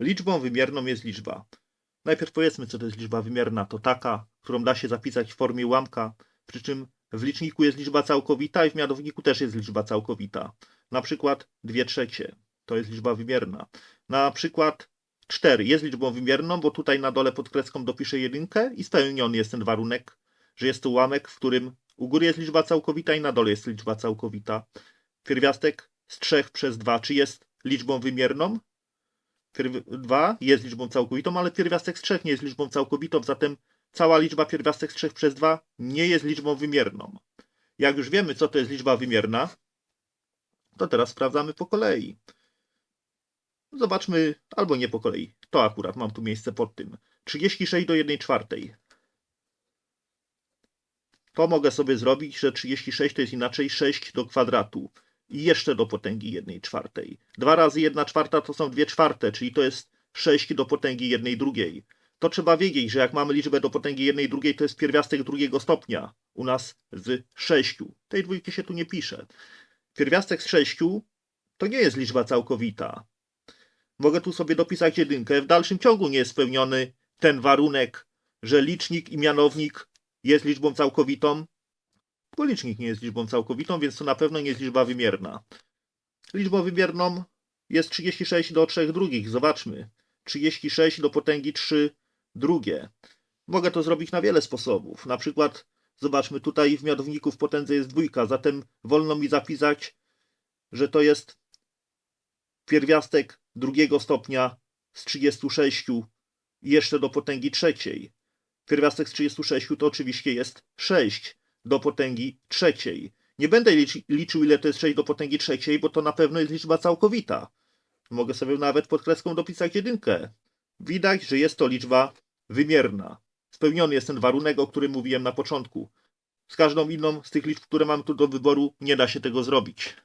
Liczbą wymierną jest liczba. Najpierw powiedzmy, co to jest liczba wymierna. To taka, którą da się zapisać w formie ułamka, przy czym w liczniku jest liczba całkowita i w mianowniku też jest liczba całkowita. Na przykład 2 trzecie to jest liczba wymierna. Na przykład 4 jest liczbą wymierną, bo tutaj na dole pod kreską dopiszę jedynkę i spełniony jest ten warunek, że jest to ułamek, w którym u góry jest liczba całkowita i na dole jest liczba całkowita. Pierwiastek z 3 przez 2, czy jest liczbą wymierną? 2 jest liczbą całkowitą, ale pierwiastek z 3 nie jest liczbą całkowitą, zatem cała liczba pierwiastek z 3 przez 2 nie jest liczbą wymierną. Jak już wiemy, co to jest liczba wymierna, to teraz sprawdzamy po kolei. Zobaczmy, albo nie po kolei. To akurat mam tu miejsce pod tym. 36 do 1 czwartej. To mogę sobie zrobić, że 36 to jest inaczej 6 do kwadratu i jeszcze do potęgi 1 czwartej. 2 razy 1 czwarta to są 2 czwarte, czyli to jest 6 do potęgi 1 drugiej. To trzeba wiedzieć, że jak mamy liczbę do potęgi 1 drugiej, to jest pierwiastek drugiego stopnia. U nas z 6. Tej dwójki się tu nie pisze. Pierwiastek z 6 to nie jest liczba całkowita. Mogę tu sobie dopisać jedynkę. W dalszym ciągu nie jest spełniony ten warunek, że licznik i mianownik jest liczbą całkowitą, bo licznik nie jest liczbą całkowitą, więc to na pewno nie jest liczba wymierna. Liczbą wymierną jest 36 do 3 drugich. Zobaczmy. 36 do potęgi 3 drugie. Mogę to zrobić na wiele sposobów. Na przykład, zobaczmy, tutaj w mianowniku w potędze jest dwójka, zatem wolno mi zapisać, że to jest pierwiastek drugiego stopnia z 36 i jeszcze do potęgi trzeciej. Pierwiastek z 36 to oczywiście jest 6 do potęgi trzeciej. Nie będę liczy, liczył, ile to jest 6 do potęgi trzeciej, bo to na pewno jest liczba całkowita. Mogę sobie nawet pod kreską dopisać jedynkę. Widać, że jest to liczba wymierna. Spełniony jest ten warunek, o którym mówiłem na początku. Z każdą inną z tych liczb, które mam tu do wyboru, nie da się tego zrobić.